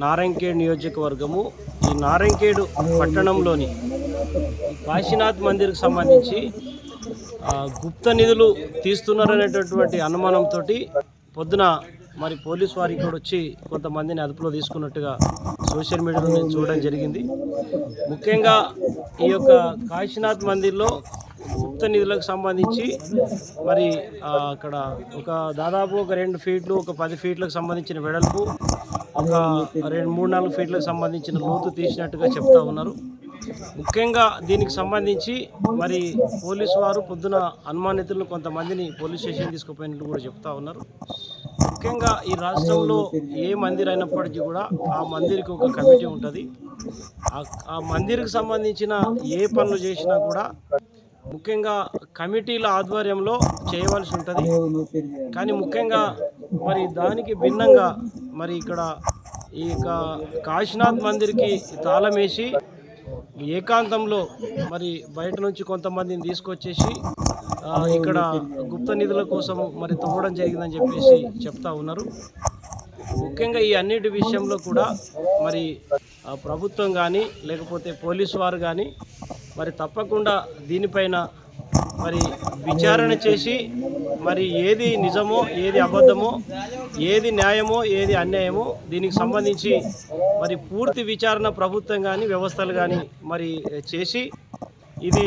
నారాయణఖేడ్ నియోజకవర్గము ఈ నారాయణఖేడ్ పట్టణంలోని కాశీనాథ్ మందిర్కి సంబంధించి గుప్త నిధులు తీస్తున్నారనేటటువంటి అనుమానంతో పొద్దున మరి పోలీస్ వారికి ఇక్కడ వచ్చి కొంతమందిని అదుపులో తీసుకున్నట్టుగా సోషల్ మీడియాలో నేను చూడడం జరిగింది. ముఖ్యంగా ఈ యొక్క కాశీనాథ్ మందిర్లో ప్రభుత్వ నిధులకు సంబంధించి మరి అక్కడ ఒక దాదాపు ఒక రెండు ఫీట్లు ఒక పది ఫీట్లకు సంబంధించిన వెడల్పు ఒక రెండు మూడు నాలుగు ఫీట్లకు సంబంధించిన లోతు తీసినట్టుగా చెప్తా ఉన్నారు. ముఖ్యంగా దీనికి సంబంధించి మరి పోలీసు వారు పొద్దున అనుమానితులను కొంతమందిని పోలీస్ స్టేషన్ తీసుకుపోయినట్టు కూడా చెప్తా ఉన్నారు. ముఖ్యంగా ఈ రాష్ట్రంలో ఏ మందిర్ అయినప్పటికీ కూడా ఆ మందిరికి ఒక కమిటీ ఉంటుంది. ఆ- ఆ మందిర్కి సంబంధించిన ఏ పనులు చేసినా కూడా ముఖ్యంగా కమిటీల ఆధ్వర్యంలో చేయవలసి ఉంటుంది. కానీ ముఖ్యంగా మరి దానికి భిన్నంగా మరి ఇక్కడ ఈ యొక్క కాశీనాథ్ మందిర్కి తాళం వేసి ఏకాంతంలో మరి బయట నుంచి కొంతమందిని తీసుకొచ్చేసి ఇక్కడ గుప్త నిధుల కోసం మరి తవ్వడం జరిగిందని చెప్పేసి చెప్తా ఉన్నారు. ముఖ్యంగా ఈ అన్నిటి విషయంలో కూడా మరి ప్రభుత్వం కానీ లేకపోతే పోలీసు వారు కానీ మరి తప్పకుండా దీనిపైన మరి విచారణ చేసి మరి ఏది నిజమో ఏది అబద్ధమో ఏది న్యాయమో ఏది అన్యాయమో దీనికి సంబంధించి మరి పూర్తి విచారణ ప్రభుత్వం కానీ వ్యవస్థలు కానీ మరి చేసి ఇది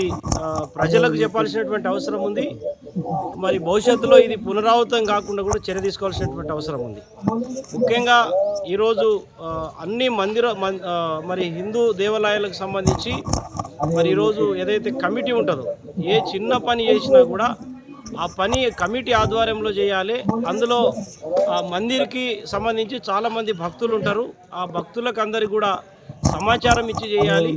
ప్రజలకు చెప్పాల్సినటువంటి అవసరం ఉంది. మరి భవిష్యత్తులో ఇది పునరావృతం కాకుండా కూడా చర్య తీసుకోవాల్సినటువంటి అవసరం ఉంది. ముఖ్యంగా ఈరోజు అన్ని మందిర మరి హిందూ దేవాలయాలకు సంబంధించి మరి ఈరోజు ఏదైతే కమిటీ ఉంటుందో ఏ చిన్న పని చేసినా కూడా ఆ పని కమిటీ ఆధ్వర్యంలో చేయాలి. అందులో ఆ మందిర్కి సంబంధించి చాలామంది భక్తులు ఉంటారు. ఆ భక్తులకు అందరికి కూడా సమాచారం ఇచ్చి చేయాలి.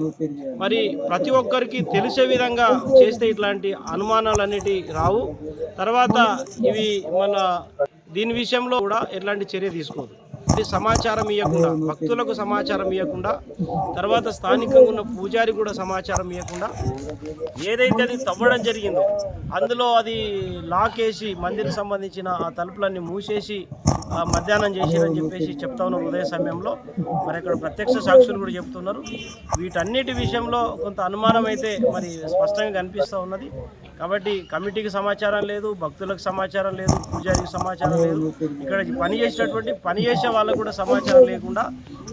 మరి ప్రతి ఒక్కరికి తెలిసే విధంగా చేస్తే ఇట్లాంటి అనుమానాలన్నిటి రావు. తర్వాత ఇవి మన దీని విషయంలో కూడా ఎట్లాంటి చర్య తీసుకోదు. ఇది సమాచారం ఇవ్వకుండా భక్తులకు సమాచారం ఇవ్వకుండా తర్వాత స్థానికంగా ఉన్న పూజారి కూడా సమాచారం ఇవ్వకుండా ఏదైతే అది తవ్వడం జరిగిందో అందులో అది లాక్ వేసి మందిరికి సంబంధించిన ఆ తలుపులన్నీ మూసేసి మధ్యాహ్నం చేసిరని చెప్పేసి చెప్తా ఉన్న ఉదయ సమయంలో మరి అక్కడ ప్రత్యక్ష సాక్షులు కూడా చెప్తున్నారు. వీటన్నిటి విషయంలో కొంత అనుమానం అయితే మరి స్పష్టంగా కనిపిస్తూ ఉన్నది. కాబట్టి కమిటీకి సమాచారం లేదు భక్తులకు సమాచారం లేదు పూజారికి సమాచారం లేదు. ఇక్కడ పని చేసేటటువంటి పని చేసే వాళ్ళకు కూడా సమాచారం లేకుండా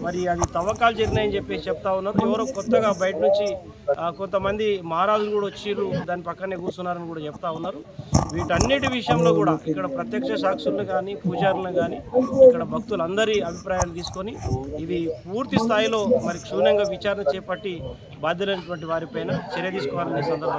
మరి అది తవ్వకాలు జరిగినాయని చెప్పేసి చెప్తా ఉన్నారు ఎవరో కొత్తగా బయట నుంచి కొంతమంది మహారాజులు కూడా వచ్చిర్రు దాని పక్కనే కూర్చున్నారని కూడా చెప్తా ఉన్నారు. వీటన్నిటి విషయంలో కూడా ఇక్కడ ప్రత్యక్ష సాక్షులను కానీ పూజారులను కానీ ఇక్కడ భక్తులందరి అభిప్రాయాలు తీసుకొని ఇది పూర్తి స్థాయిలో మరి క్షుణ్ణంగా విచారణ చేపట్టి బాధ్యులైనటువంటి వారిపైన చర్య తీసుకోవాలనే సందర్భం సందర్భంగా